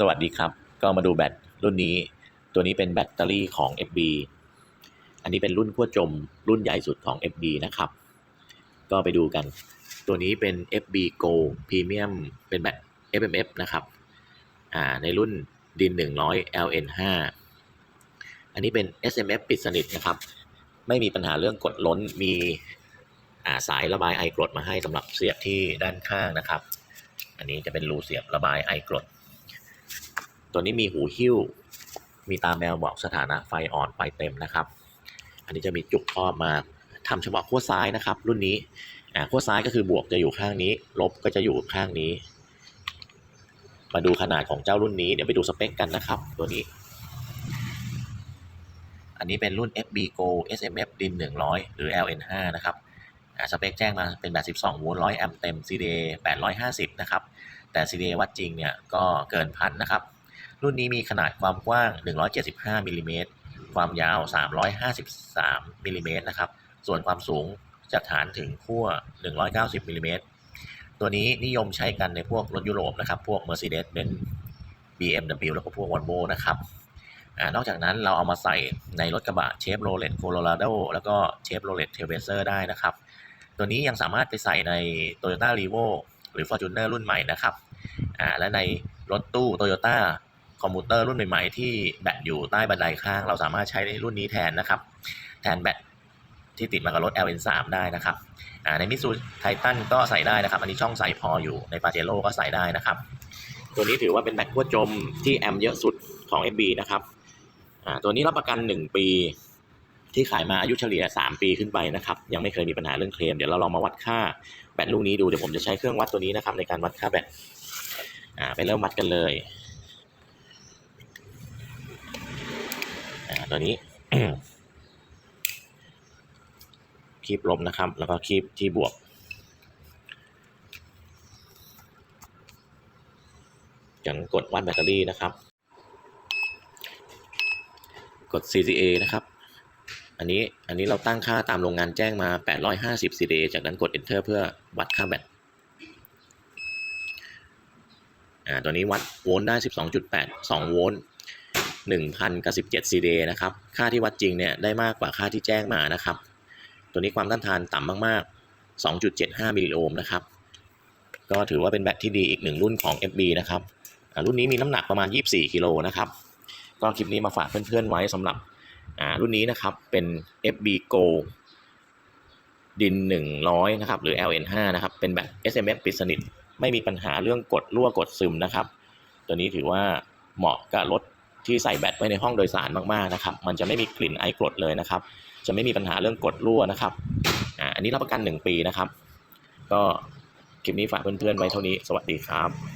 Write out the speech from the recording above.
สวัสดีครับ ก็มาดูแบตรุ่นนี้ ตัวนี้เป็นแบตเตอรี่ของ FB อันนี้เป็นรุ่นขั้วจมรุ่นใหญ่สุดของ FB นะครับ ก็ไปดูกัน ตัวนี้เป็น FB Go Premium เป็นแบต FMF นะครับ อ่า ในรุ่นดิน 100 LN5 อันนี้เป็น SMF ปิดสนิทนะครับ ไม่มีปัญหาเรื่องกดล้น มีาสายระบายไอกรดมาให้สำหรับเสียบที่ด้านข้างนะครับ อันนี้จะเป็นรูเสียบระบายไอกรด ตัวนี้มีหูหิ้ว มีตาแมวบอกสถานะไฟอ่อนไฟเต็มนะครับ อันนี้จะมีจุกครอบมาทำเฉพาะขั้วซ้ายนะครับ รุ่นนี้ขั้วซ้ายก็คือบวกจะอยู่ข้างนี้ ลบก็จะอยู่ข้างนี้ มาดูขนาดของเจ้ารุ่นนี้เดี๋ยวไปดูสเปคกันนะครับ ตัวนี้ อันนี้เป็นรุ่น FB Go SMF DIN 100 หรือ LN5 นะครับสเปคแจ้งมาเป็นแบบ12โวลต์ 100 แอมป์เต็ม CDA 850 นะครับ แต่ CDA วัดจริงเนี่ยก็เกินพันนะครับ รุ่นนี้มีขนาดความกว้าง 175มิลลิเมตรความยาว 353มิลลิเมตรนะครับ ส่วนความสูงจากฐานถึงขั้ว 190มิลลิเมตรตัวนี้นิยมใช้กันในพวกรถยุโรปนะครับ พวก Mercedes-Benz BMW แล้วก็พวก Volvo นะครับอนอกจากนั้นเราเอามาใส่ในรถกระบะ Chevrolet Colorado แล้วก็ Chevrolet Trailblazer ได้นะครับ ตัวนี้ยังสามารถไปใส่ใน Toyota Revo หรือ Fortuner รุ่นใหม่นะครับและในรถตู้ Toyota คอมพิวเตอร์รุ่นใหม่ๆที่แบตอยู่ใต้บันไดข้าง เราสามารถใช้ในรุ่นนี้แทนนะครับ แทนแบตที่ติดมากับรถ LN3 ได้นะครับในมิสูไททันก็ใส่ได้นะครับ อันนี้ช่องใส่พออยู่ในปาเจโร่ก็ใส่ได้นะครับ ตัวนี้ถือว่าเป็นแบตขั้วจมที่แอมป์เยอะสุดของ FB นะครับตัวนี้รับประกัน 1 ปีที่ขายมาอายุเฉลี่ย 3 ปีขึ้นไปนะครับ ยังไม่เคยมีปัญหาเรื่องเคลมเดี๋ยวเราลองมาวัดค่าแบตลูกนี้ดูเดี๋ยวผมจะใช้เครื่องวัดตัวนี้นะครับในการวัดค่าแบตอ่าไปเริ่มวัดกันเลย อ่า ตัวนี้คีบลบนะครับ แล้วก็คีบที่บวก อย่างกดวัดแบตเตอรี่นะครับ กด CCA นะครับ อันนี้อันนี้เราตั้งค่าตามโรงงานแจ้งมา 850 CCA จากนั้นกด Enter เพื่อวัดค่าแบตอ่าตัวนี้วัดโวลต์ได้ 12.8 2 โวลต์ 1,000กับ17 CDA นะครับ ค่าที่วัดจริงเนี่ยได้มากกว่าค่าที่แจ้งมานะครับ ตัวนี้ความต้านทานต่ำมากๆ 2.75 มิลลิโอห์มนะครับ ก็ถือว่าเป็นแบตที่ดีอีกหนึ่งรุ่นของ FB นะครับอ่ารุ่นนี้มีน้ำหนักประมาณ 24 กิโลนะครับ ก็คลิปนี้มาฝากเพื่อนๆไว้สำหรับอ่ารุ่นนี้นะครับ เป็น FB Go ดิน 100 นะครับ หรือ LN5 นะครับ เป็นแบบ SMS ปิดสนิท ไม่มีปัญหาเรื่องกดรั่วกดซึมนะครับ ตัวนี้ถือว่าเหมาะกับรถ ที่ใส่แบตไว้ในห้องโดยสารมากๆนะครับ มันจะไม่มีกลิ่นไอกรดเลยนะครับ จะไม่มีปัญหาเรื่องกดรั่วนะครับอ่าอันนี้รับประกัน 1 ปีนะครับ ก็คลิปนี้ฝากเพื่อนๆไว้เท่านี้ สวัสดีครับ